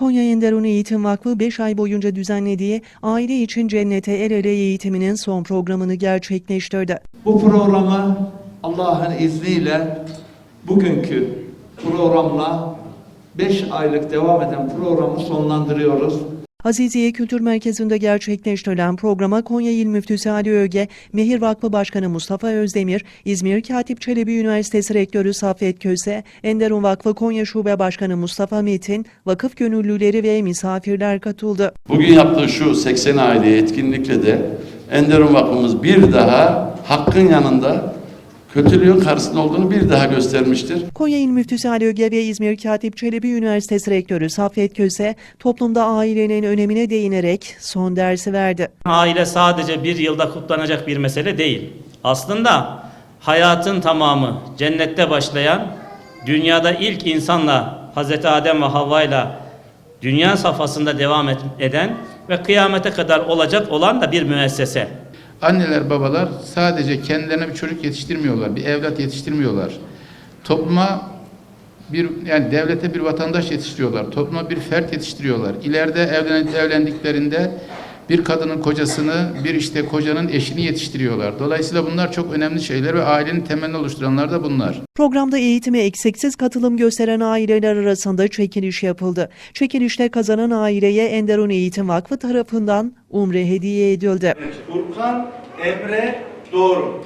Konya Enderun Eğitim Vakfı 5 ay boyunca düzenlediği Aile için Cennete El Ele eğitiminin son programını gerçekleştirdi. Bu programı Allah'ın izniyle bugünkü programla 5 aylık devam eden programı sonlandırıyoruz. Aziziye Kültür Merkezi'nde gerçekleştirilen programa Konya İl Müftüsü Ali Öge, Mehir Vakfı Başkanı Mustafa Özdemir, İzmir Katip Çelebi Üniversitesi Rektörü Saffet Köse, Enderun Vakfı Konya Şube Başkanı Mustafa Metin, vakıf gönüllüleri ve misafirler katıldı. Bugün yaptığı şu 80 aile etkinlikle de Enderun Vakfımız bir daha hakkın yanında kötülüğün karşısında olduğunu bir daha göstermiştir. Konya İl Müftüsü Ali Öge ve İzmir Katip Çelebi Üniversitesi Rektörü Saffet Köse, toplumda ailenin önemine değinerek son dersi verdi. Aile sadece bir yılda kutlanacak bir mesele değil. Aslında hayatın tamamı cennette başlayan, dünyada ilk insanla Hz. Adem ve Havva'yla dünya safhasında devam eden ve kıyamete kadar olacak olan da bir müessese. Anneler, babalar sadece kendilerine bir çocuk yetiştirmiyorlar, bir evlat yetiştirmiyorlar. Topluma bir yani devlete bir vatandaş yetiştiriyorlar, topluma bir fert yetiştiriyorlar. İleride evlen, evlendiklerinde bir kadının kocasını, bir işte kocanın eşini yetiştiriyorlar. Dolayısıyla bunlar çok önemli şeyler ve ailenin temelini oluşturanlar da bunlar. Programda eğitime eksiksiz katılım gösteren aileler arasında çekiliş yapıldı. Çekilişte kazanan aileye Enderun Eğitim Vakfı tarafından Umre hediye edildi. Furkan Emre Doğru.